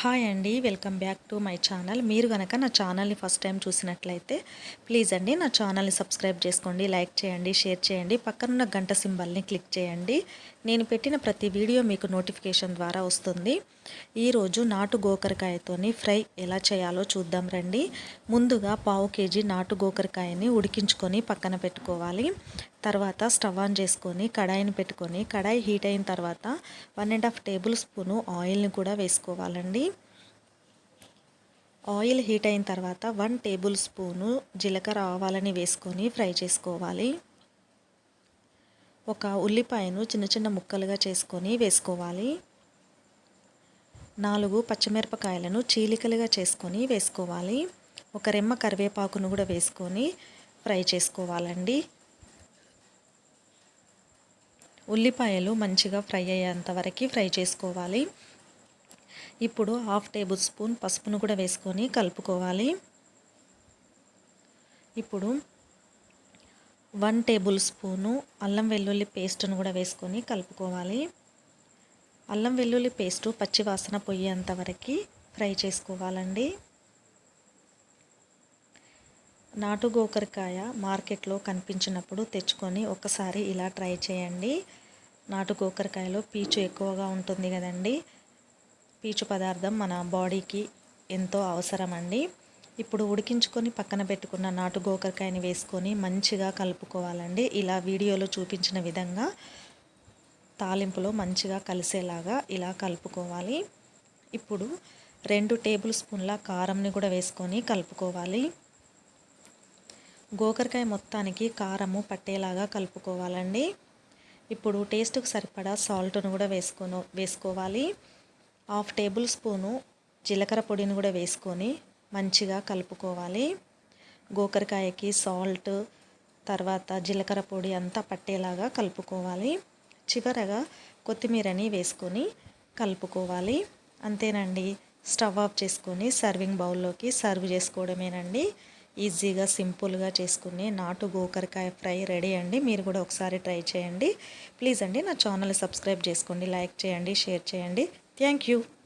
Hi అండి welcome back to my channel. మీరు కనుక నా ఛానల్ని ఫస్ట్ టైం చూసినట్లయితే ప్లీజ్ అండి నా ఛానల్ని సబ్స్క్రైబ్ చేసుకోండి లైక్ చేయండి షేర్ చేయండి పక్కనున్న గంట సింబల్ని క్లిక్ చేయండి. నేను పెట్టిన ప్రతి వీడియో మీకు నోటిఫికేషన్ ద్వారా వస్తుంది. ఈరోజు నాటు గోకరకాయతోని ఫ్రై ఎలా చేయాలో చూద్దాం రండి. ముందుగా పావు కేజీ నాటు గోకరకాయని ఉడికించుకొని పక్కన పెట్టుకోవాలి. తర్వాత స్టవ్ ఆన్ చేసుకొని కడాయిని పెట్టుకొని కడాయి హీట్ అయిన తర్వాత one and half tablespoon ఆయిల్ని కూడా వేసుకోవాలండి. ఆయిల్ హీట్ అయిన తర్వాత వన్ టేబుల్ స్పూను జీలకర్ర ఆవాలని వేసుకొని ఫ్రై చేసుకోవాలి. ఒక ఉల్లిపాయను చిన్న చిన్న ముక్కలుగా చేసుకొని వేసుకోవాలి. నాలుగు పచ్చిమిరపకాయలను చీలికలుగా చేసుకొని వేసుకోవాలి. ఒక రెమ్మ కరివేపాకును కూడా వేసుకొని ఫ్రై చేసుకోవాలండి. ఉల్లిపాయలు మంచిగా ఫ్రై అయ్యేంత వరకు ఫ్రై చేసుకోవాలి. ఇప్పుడు హాఫ్ టేబుల్ స్పూన్ పసుపును కూడా వేసుకొని కలుపుకోవాలి. ఇప్పుడు వన్ టేబుల్ స్పూను అల్లం వెల్లుల్లి పేస్ట్ను కూడా వేసుకొని కలుపుకోవాలి. అల్లం వెల్లుల్లి పేస్టు పచ్చివాసన పోయేంత వరకు ఫ్రై చేసుకోవాలండి. నాటు గోకరకాయ మార్కెట్లో కనిపించినప్పుడు తెచ్చుకొని ఒకసారి ఇలా ట్రై చేయండి. నాటు గోకరకాయలో పీచు ఎక్కువగా ఉంటుంది కదండీ. పీచు పదార్థం మన బాడీకి ఎంతో అవసరం అండి ఇప్పుడు ఉడికించుకొని పక్కన పెట్టుకున్న నాటు గోకరకాయని వేసుకొని మంచిగా కలుపుకోవాలండి. ఇలా వీడియోలో చూపించిన విధంగా తాలింపులో మంచిగా కలిసేలాగా ఇలా కలుపుకోవాలి. ఇప్పుడు రెండు టేబుల్ స్పూన్ల కారంని కూడా వేసుకొని కలుపుకోవాలి. గోకరకాయ మొత్తానికి కారము పట్టేలాగా కలుపుకోవాలండి. ఇప్పుడు టేస్ట్కు సరిపడా సాల్ట్ను కూడా వేసుకొని వేసుకోవాలి. హాఫ్ టేబుల్ స్పూను జీలకర్ర పొడిని కూడా వేసుకొని మంచిగా కలుపుకోవాలి. గోకరకాయకి సాల్ట్ తర్వాత జీలకర్ర పొడి అంతా పట్టేలాగా కలుపుకోవాలి. చివరగా కొత్తిమీరని వేసుకొని కలుపుకోవాలి. అంతేనండి. స్టవ్ ఆఫ్ చేసుకొని సర్వింగ్ బౌల్లోకి సర్వ్ చేసుకోవడమేనండి. ఈజీగా సింపుల్గా చేసుకునే నాటు గోకరకాయ ఫ్రై రెడీ అండి. మీరు కూడా ఒకసారి ట్రై చేయండి. ప్లీజ్ అండి నా ఛానల్ సబ్స్క్రైబ్ చేసుకోండి లైక్ చేయండి షేర్ చేయండి. Thank you.